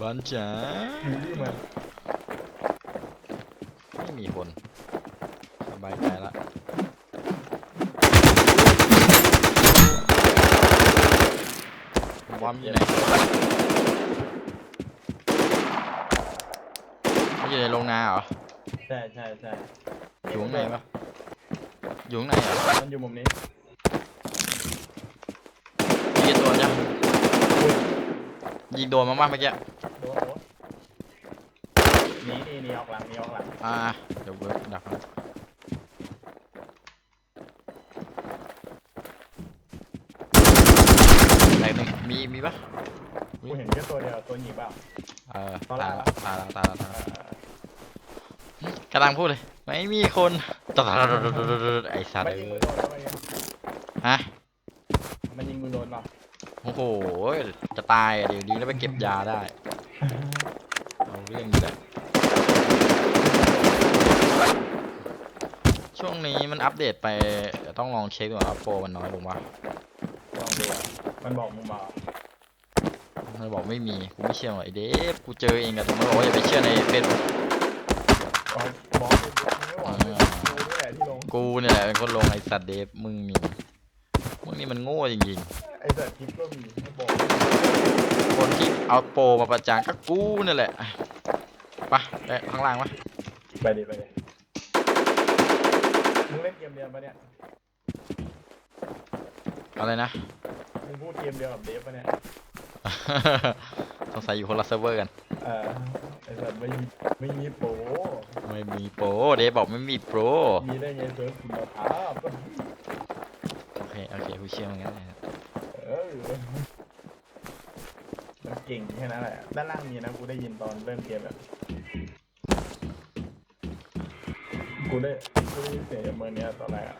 บอลจ๋าอยู่ที่มันไม่มีคนสบายใจละบอมอยู่ไหนเขาอยู่ในโรงนาเหรอใช่ใช่ใช่อยู่ข้างในปะอยู่ข้างในเหรอมันอยู่มุมนี้ยิงตัวจ้ะยิงโดนมาบ้างเมื่อกี้โดนโดน หนีหนีหนีออกหลังหนีออกหลังอ่าเดี๋ยวเวิร์กดักนะไหนหนึ่งมีมีปะกูเห็นแค่ตัวเดียวตัวหนีบเปล่า เออเอาตาละยละตายละตายละตายเอละอกำลังพูดเลย ไม่มีคนตดไอสัตว์มันเอยิงมืออโดนอะไรเงี้ยฮะ มันยิงมือโดนเปล่าโอ้โห จะตายอะเดี๋ยวนี้แล้วไปเก็บยาได้ เอาเรื่องอยู่แหละ วงนี้มันอัปเดตไปเดี๋ยวต้องลองเช็คดูว่าโปมันน้อยลงวะลองดูอะมันบอกมึงมา มันบอกไม่มีกูไม่เชื่อหรอกไอเดฟกูเจอเองกับมันบอกว่าอย่าไปเชื่อในเฟซบุ๊กบอกบอกไม่หวังเลยกูนี่แหละที่ลง กูเนี่ยแหละเป็นคนลงไอสัตว์เดฟมึงนี่มึงนี่มันโง่จริงไอ้สัตว์คลิปก็มีให้บอกๆ คนที่เอาโปรมาประจานก็กูนี่แหละไปไปข้างล่างวะ ไปดิไปดิ มึงเล่นเกมเดียวปะเนี่ย อะไรนะ มึงพูดเกมเดียวกับเดฟปะเนี่ย สงสัยอยู่คนละเซิร์ฟเวอร์กัน เออไอ้สัตว์ไม่มีไม่มีโปรไม่มีโปรเดฟบอกไม่มีโปรมีได้ไงเซิร์ฟคุณภาพโอเค โอเคกูเชื่อมึงงั้นแหละเออมันเก่งแค่นั้นแหละ ด้านล่างมีนะกูได้ยินตอนเริ่มเกมแบบ กูได้กู ได้ยินเสียงจากเมือเนี้ยตอนแรกอะ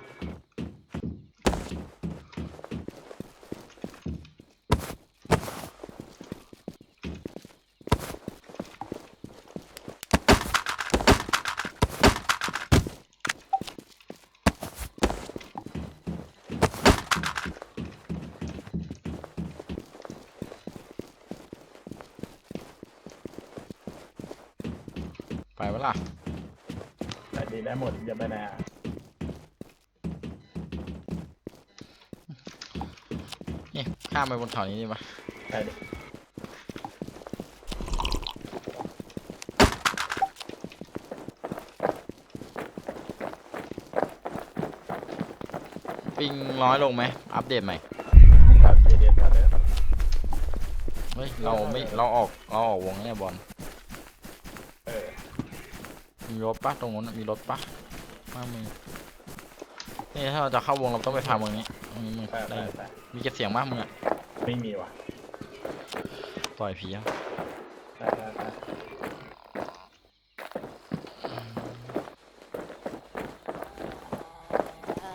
ไปเวะล่ะ ได้หมดอย่าไปไหนอะนี่ข้ามไปบนเขานี้ดีปะไปดิปิงน้อยลงไหม อัปเดตใหม่ตัดเดียดตัดเลยเฮ้ย เราไม่ เราออก เราออกวงเนี่ยบอลเออ มีรถปะตรงนู้นนะมีรถปะมามึงนี่ถ้าเราจะเข้าวงเราต้องไปพามึงนี้ตรงนี้มึงไปไปได้อยู่ไปมีเก็บเสียงมากมึงอะไม่มีว่ะปล่อยผีอะไปไปไป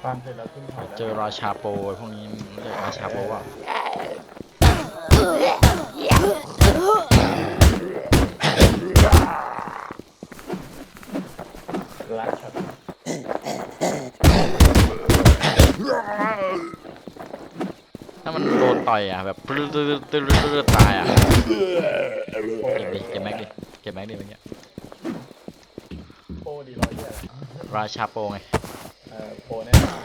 ฟาร์มเสร็จแล้วขึ้นเขาแล้วเจอราชาโปรไอ้พวกนี้มึงเรียกราชาโปรว่า รัดช็อต ถ้ามันโดน ต่อยอะแบบปลื้ดตื้อตื้อตื้อตายอะเก็บดิเก็บแม็กดิเก็บแม็กดิเมื่อกี้โปรดีร้อยเยี่ยราชาโปรไงเออโปรแน่นอน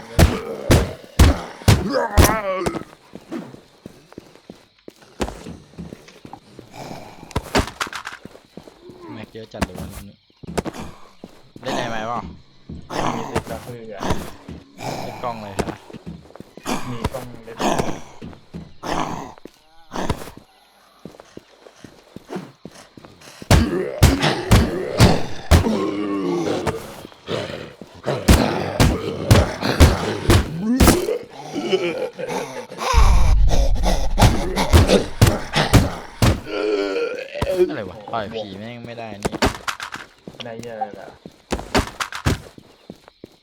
แม็กเยอะจัดเลยวันนี้เล่นได้ไหมวะมีติดกระพืออะเล่นกล้องเลยครับมีกล้องเล็ก อะไรวะต่อยผีแม่งไม่ได้นี่ได้เยอะเลยอะ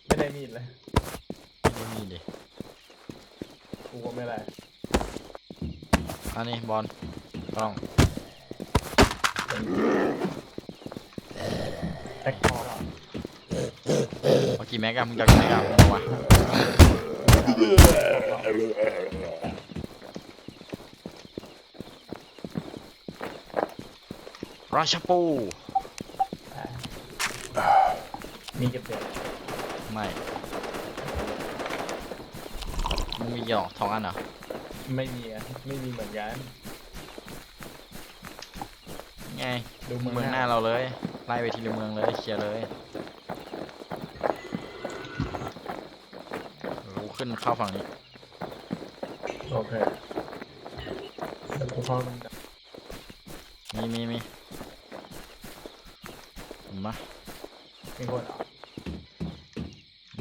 ไม่ได้มีดเลยไม่มีดิกูก็ไม่ได้อันนี้บอลกล้อง แท็กคอร์อะเอากี่แม็กอะมึงจะกี่แม็กอะมึงเอามาราชปูมีเก็บเด็ดไม่มึงมีหยอกทองอันเหรอไม่มีอะไม่มีเหมือนกัน ไงดูเมืองเมืองหน้าเราเลยไล่ไปทีละเมืองเลยเคลียร์เลยกูขึ้นเข้าฝั่งนี้โอเคแล้วกูเข้าตรงกลางมีมีมีเห็นปะมีคนเหรอ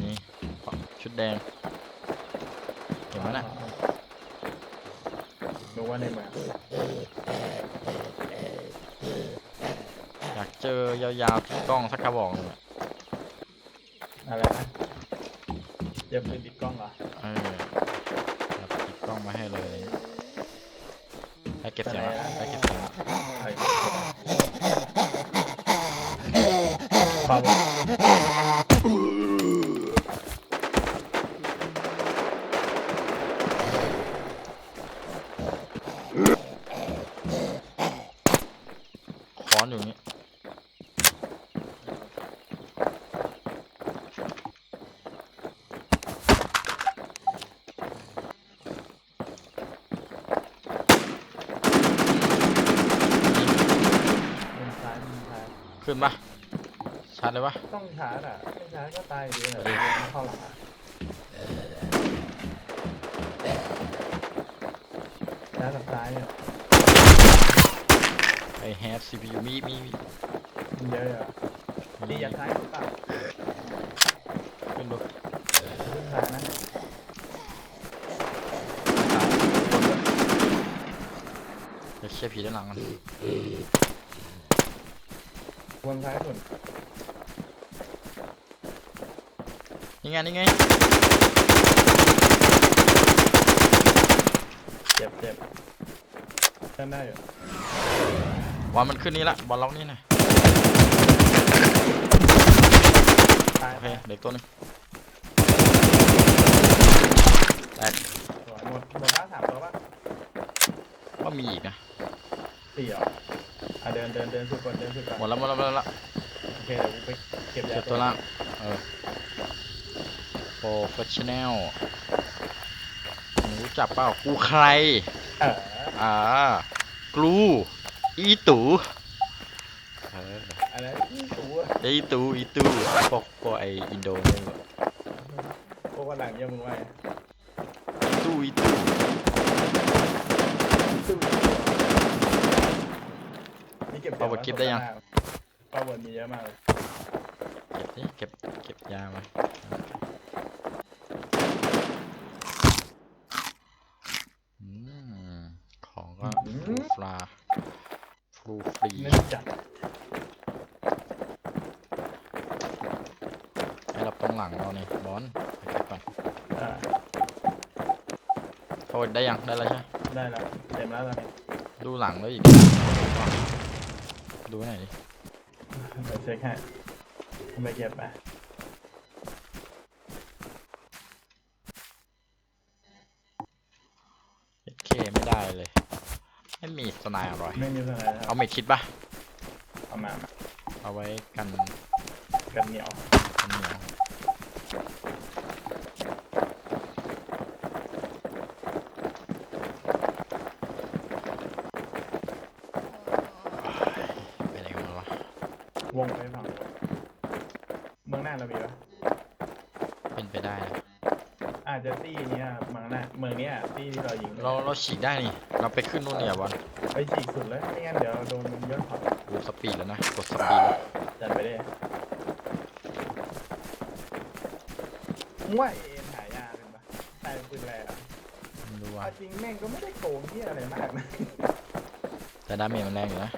นี่ชุดแดงเห็นไหมน่ะดูว่าในเมือง อยากเจอยาวๆที่กล้องสักกระบอกหนึงอะอะไรนะเจะเป็นติดกล้องเหรอเออแบบติดกล้องมาให้เลยได้เก็บเสียงละได้เก็บเสียงละใช่ปาบค้อนอยู่นี่ มุมซ้ายมุมซ้าย ขึ้นปะ ชัดเลยปะต้องชาร์จอะไม่ชาร์จก็ตายอยู่ดีเลยเข้าหลังอะชาร์จกับซ้ายเนี่ยไอแฮป CPU มีมีมีมันเยอะอะดีอย่าซ้ายหรือเปล่าขึ้นดูขึ้นซ้ายนะเดี๋ยวเคลียร์ผีด้านหลังกันวนซ้ายสุด นี่ไงนี่ไงเจ็บเจ็บเล่นได้อยู่วันมันขึ้นนี่ละบอลล็อกนี่หน่อยตายโอเคเด็กตัวหนึงแตกสวยหมดหมดบ้านสามตัวป่ะก็มีอีกนะสี่เหรออะเดินเดินเดินสุดก่อนเดินสุดก่อนหมดแล้วหมดแล้วหมดแล้วโอเคเดี๋ยวกูไปเก็บยาเก็บตัวล่างเออโปร เฟชชั่นแนลรู้จักเปล่ากูใครเอออ่ากลูอีตูเอออะไรอีตัวอีตูอีตูพวกพวกไออินโดนี่นพวกวันหลังเยังมึงไว้อีตูอีตูนี่เก็บปาบดคลิปได้ยังปาบดมีเยอะมากเลยเก็บดิเก็บเก็บยามา ของก็ฟรูฟลาฟรูฟรีไม่จัดให้รับตรงหลังเราเนี่ยบอลไปเก็บก่อนอ่าโอ้ยได้ยังได้แล้วใช่ไหมได้แล้วเต็มแล้วตอนนี้ดูหลังแล้วอีก ดูหน่อยดิ เดี๋ยวเช็คให้ไม่เก็บไป เอเคไม่ได้เลย ไม่มี สไนด์อร่อย ไม่มีอะไรแล้วเอาเมดคิดปะเอามามาเอาไว้กันกันเหนียวกันเหนียวไปไหนกันวะวงไปฝั่งเมืองหน้าเรามีปะเป็นไปได้นะอาจจะตี้เนี้ยเมืองหน้าเมืองเนี้ยตี้ที่เรายิงเราเราฉีกได้นี่ เราไปขึ้นนู่นเนี่ยบอลไปฉีกสุดเลยไม่งั้นเดี๋ยวโดนมันเยอะขอบกูสปีดแล้วนะกดสปีดแล้วจัดไปได้มึงว่าเอ็นหายากเป็นปะใช่ปืนแรงอะไม่รู้ว่าเอาจริงแม่งก็ไม่ได้โกงที่อะไรมากนะแต่ดาเมจมันแรงอยู่นะ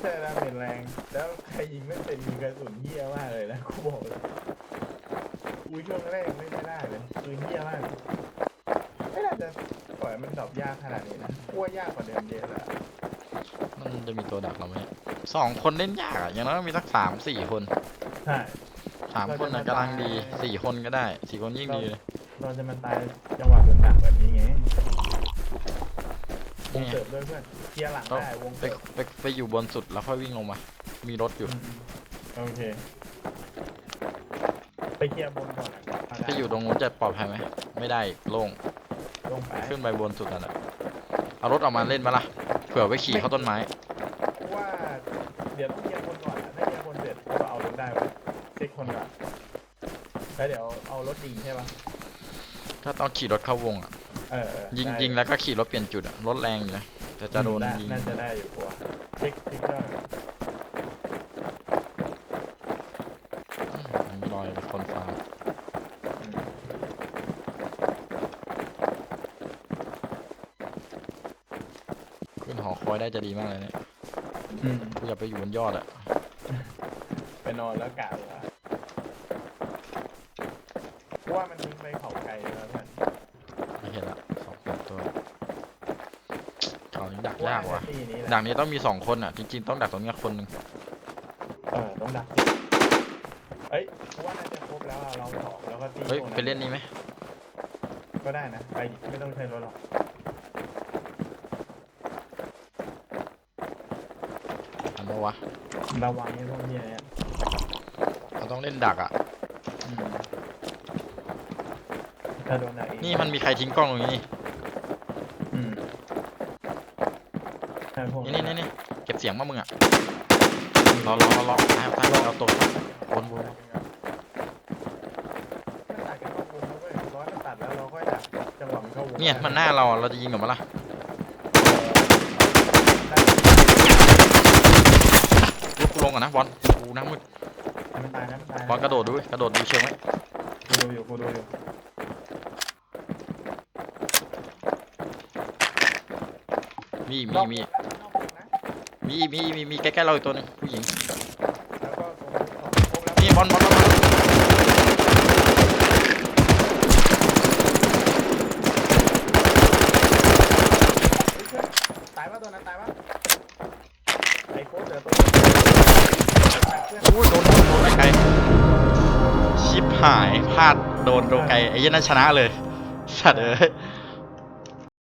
ใช่ดาเมจแรง แล้วใครยิงไม่เป็นมีกระสุนเหี้ยมากเลยนะกูบอกเลยอุ้ยช่วงแรกไม่ได้เลยปืนเหี้ยมากไม่น่าจะป ล่อยมันดรอปยากขนาดนี้นะกลัวยากกว่าเดิมเยอะเลยอะมันจะมีตัวดักเราไหมเนี่ยสองคนเล่นยากอะอย่างน้อยต้องมีสักสามสี่คนใช่ สามคนน่ะกำลังดีสี่คนก็ได้สี่คนยิ่งดีเลยเราจะมาตายจังหวะโดนดักแบบนี้ไงมวงเสิร์ฟด้วยเพื่อนเคลียร์หลังต้องได้วงไปเสิร์ฟไปไปอยู่บนสุดแล้วค่อยวิ่งลงมา มีรถอยู่ อืมโอเค ไปเคลียร์บนก่อนนะเาด้ไปอยู่ตรงนู้นจะปลอดภัยไหม ไม่ได้โล่ง ลงไปขึ้นไปบนสุดนั่นแหละเอารถออกมาเล่นมาล่ะเผื่อไว้ขี่เข้าต้นไม้ เพราะว่า เดี๋ยวต้องเคลียร์บนก่อนอะถ้าเคลียร์บนเสร็จก็เอารถได้ไว้เช็คคนก่อนแล้วเดี๋ยวเอารถดีใช่ปะถ้าต้องขี่รถเข้าวงอะ เออเออยิงได้ยิงแล้วก็ขี่รถเปลี่ยนจุดอะ รถแรงอยู่นะแต่จะโดนได้ยิง น่าจะได้อยู่กว่าเช็คเช็คได้ อืมมีรอยคนฟาร์ม อืม ขึ้นห อคอยได้จะดีมากเลยเนี่ยอืมกูอยากไปอยู่บนยอดอะไปนอนแล้วกะเลยอะเพราะว่ามันยิงไปเขาไกลแล้วเพื่อนไม่เห็นละสองคนตัวเขานี้ดักว่ายากว่ะที่นี้แหละดักนี้ต้องมีสองคนอะจริงๆต้องดักตรงเนี้ยคนหนึ่งเออต้องดักสิเอ้ยกูว่าน่าจะครบแล้วอะเราสองแล้วก็ตีเฮ้ยพวกไปเล่นนี้ไหมก็ได้นะไปดิไม่ต้องใช้รถหรอก อัน ว่าวะ ระวังไอ้พวกเนี้ยเนี่ยเราต้องเล่นดักอะ อืมถ้าโดนดักอีกนี่มันมีใครทิ้งกล้องตรงนี้นี่อืมใช่พวกนี่นี่นี่นี่เก็บเสียงมามึงอะรอรอรอรอตายตายเราตกวนวนมันตัดกันเข้าวงแล้วเว้ยร้อยมันตัดแล้วเราก็ดักจังหวะมันเข้าวงเนี่ยมันหน้าเราอะเราจะยิงกับมันละ ได้ ลูกกูล งก่อนนะบอลกูนั่งมืดมันตายนะมันตายนบอลกระโดดดูดิกระโดดดูเชิงไว้กูดูอยู่กูดูอยู่มีมีนอกมีวงนะนอกวงนะมีมีมีมีใกล้ๆเราอีกตัวหนึงผู้หญิงแล้วก็ตรงนี้สองครบแล้วนี่บอลบอลบอลบอล ตายปะตัวนั้นตายปะไอ้โค้ชเหลือตัวเดียวเพื่อน อุ้ยโดนโดนโดนไกลๆชิปหายพลาด โดไกไอ้เหี้ยันนั่นชนะเลยสัตว์เอ้ย